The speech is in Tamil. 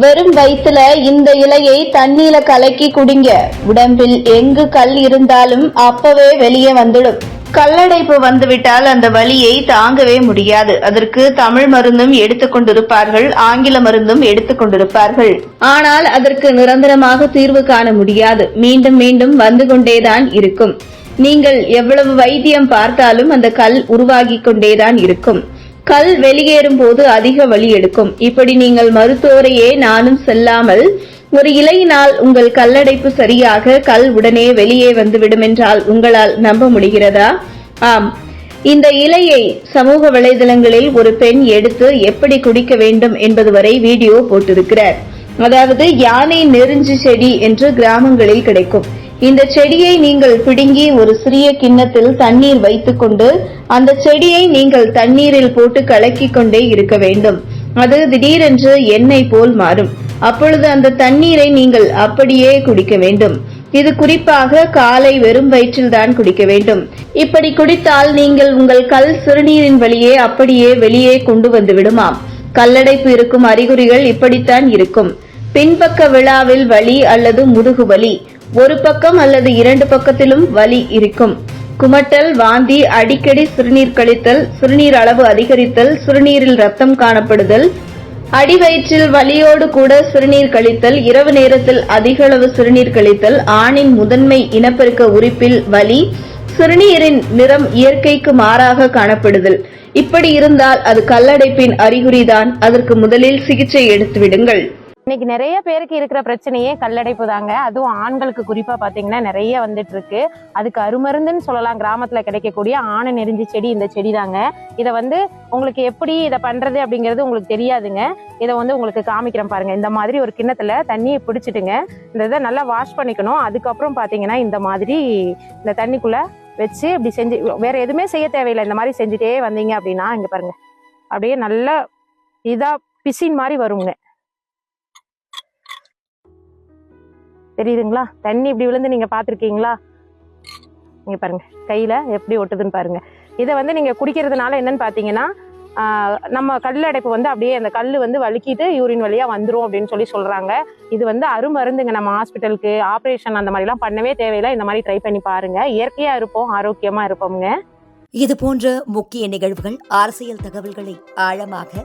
வெறும் வயிற்றுல இந்த இலையை தண்ணீல கலக்கி குடிங்க. உடம்பில் எங்கு கல் இருந்தாலும் அப்பவே வெளியே வந்துடும். கல்லடைப்பு வந்துவிட்டால் அந்த வலியை தாங்கவே முடியாது. அதற்கு தமிழ் மருந்தும் எடுத்துக்கொண்டிருப்பார்கள் ஆங்கில மருந்தும் எடுத்துக்கொண்டிருப்பார்கள் ஆனால் அதற்கு நிரந்தரமாக தீர்வு காண முடியாது. மீண்டும் மீண்டும் வந்து கொண்டேதான் இருக்கும். நீங்கள் எவ்வளவு வைத்தியம் பார்த்தாலும் அந்த கல் உருவாகிக் கொண்டேதான் இருக்கும். கல் வெளியேறும் போது அதிக வலி எடுக்கும். இப்படி நீங்கள் மருத்துவரையே நானும் செல்லாமல் ஒரு இலையினால் உங்கள் கல்லடைப்பு சரியாக கல் உடனே வெளியே வந்துவிடும் என்றால் உங்களால் நம்ப முடிகிறதா? ஆம். இந்த இலையை சமூக வலைதளங்களில் ஒரு பெண் எடுத்து எப்படி குடிக்க வேண்டும் என்பது வரை வீடியோ போட்டிருக்கிறார். அதாவது யானை நெருஞ்சு செடி என்று கிராமங்களில் கிடைக்கும். இந்த செடியை நீங்கள் பிடுங்கி ஒரு சிறிய கிண்ணத்தில் தண்ணீர் வைத்துக்கொண்டு அந்த செடியை நீங்கள் தண்ணீரில் போட்டு கலக்கிக் கொண்டே இருக்க வேண்டும். அது திடீரென்று எண்ணெய் போல் மாறும். அப்பொழுது அந்த தண்ணீரை நீங்கள் அப்படியே குடிக்க வேண்டும். இது குறிப்பாக காலை வெறும் வயிற்றில்தான் குடிக்க வேண்டும். இப்படி குடித்தால் நீங்கள் உங்கள் கல் சிறுநீரின் வழியே அப்படியே வெளியே கொண்டு வந்து விடுமாம். கல்லடைப்பு இருக்கும் அறிகுறிகள் இப்படித்தான் இருக்கும். பின்பக்க விழாவில் வலி அல்லது முதுகு வலி ஒரு பக்கம் அல்லது இரண்டு பக்கத்திலும் வலி இருக்கும். குமட்டல் வாந்தி அடிக்கடி சிறுநீர் கழித்தல் சிறுநீர் அளவு அதிகரித்தல் சிறுநீரில் ரத்தம் காணப்படுதல். அடிவயிற்றில் வலியோடு கூட சிறுநீர் கழித்தல் இரவு நேரத்தில் அதிகளவு சிறுநீர் கழித்தல் ஆணின் முதன்மை இனப்பெருக்க உறுப்பில் வலி சிறுநீரின் நிறம் இயற்கைக்கு மாறாக காணப்படுதல். இப்படி இருந்தால் அது கல்லடைப்பின் அறிகுறிதான். அதற்கு முதலில் சிகிச்சை எடுத்துவிடுங்கள். இன்னைக்கு நிறைய பேருக்கு இருக்கிற பிரச்சனையே கல்லடைப்பு தாங்க. அதுவும் ஆண்களுக்கு குறிப்பா பாத்தீங்கன்னா நிறைய வந்துட்டு இருக்கு அதுக்கு அருமருந்துன்னு சொல்லலாம். கிராமத்துல கிடைக்கக்கூடிய ஆணை நெறிஞ்சி செடி இந்த செடி தாங்க. இதை வந்து உங்களுக்கு எப்படி இதை பண்றது அப்படிங்கிறது உங்களுக்கு தெரியாதுங்க. இதை வந்து உங்களுக்கு காமிக்கிறேன் பாருங்க. இந்த மாதிரி ஒரு கிண்ணத்துல தண்ணியை பிடிச்சிட்டுங்க. இந்த இதை நல்லா வாஷ் பண்ணிக்கணும். அதுக்கப்புறம் பாத்தீங்கன்னா இந்த மாதிரி இந்த தண்ணிக்குள்ள வச்சு இப்படி செஞ்சு வேற எதுவுமே செய்ய தேவையில்லை. இந்த மாதிரி செஞ்சுட்டே வந்தீங்க அப்படின்னா இங்க பாருங்க. அப்படியே நல்லா இதா பிசின் மாதிரி வருங்க. தெரியுதுங்களா? தண்ணி இப்படி விழுந்து நீங்க பாத்திருக்கீங்களா இங்க பாருங்க. கையில எப்படி ஒட்டுதுன்னு பாருங்க. இதை வந்து நீங்க குடிக்கிறதுனால என்னன்னு பாத்தீங்கன்னா நம்ம கல் அடைப்பு வந்து அப்படியே அந்த கல் வந்து வலுக்கிட்டு யூரின் வழியா வந்துரும் அப்படின்னு சொல்லி சொல்றாங்க. இது வந்து அருமருந்துங்க. நம்ம ஹாஸ்பிட்டலுக்கு ஆப்ரேஷன் அந்த மாதிரிலாம் பண்ணவே தேவையில்லை. இந்த மாதிரி ட்ரை பண்ணி பாருங்க. இயற்கையா இருப்போம் ஆரோக்கியமா இருப்போம்ங்க. இது போன்ற முக்கிய நிகழ்வுகள் அரசியல் தகவல்களை ஆழமாக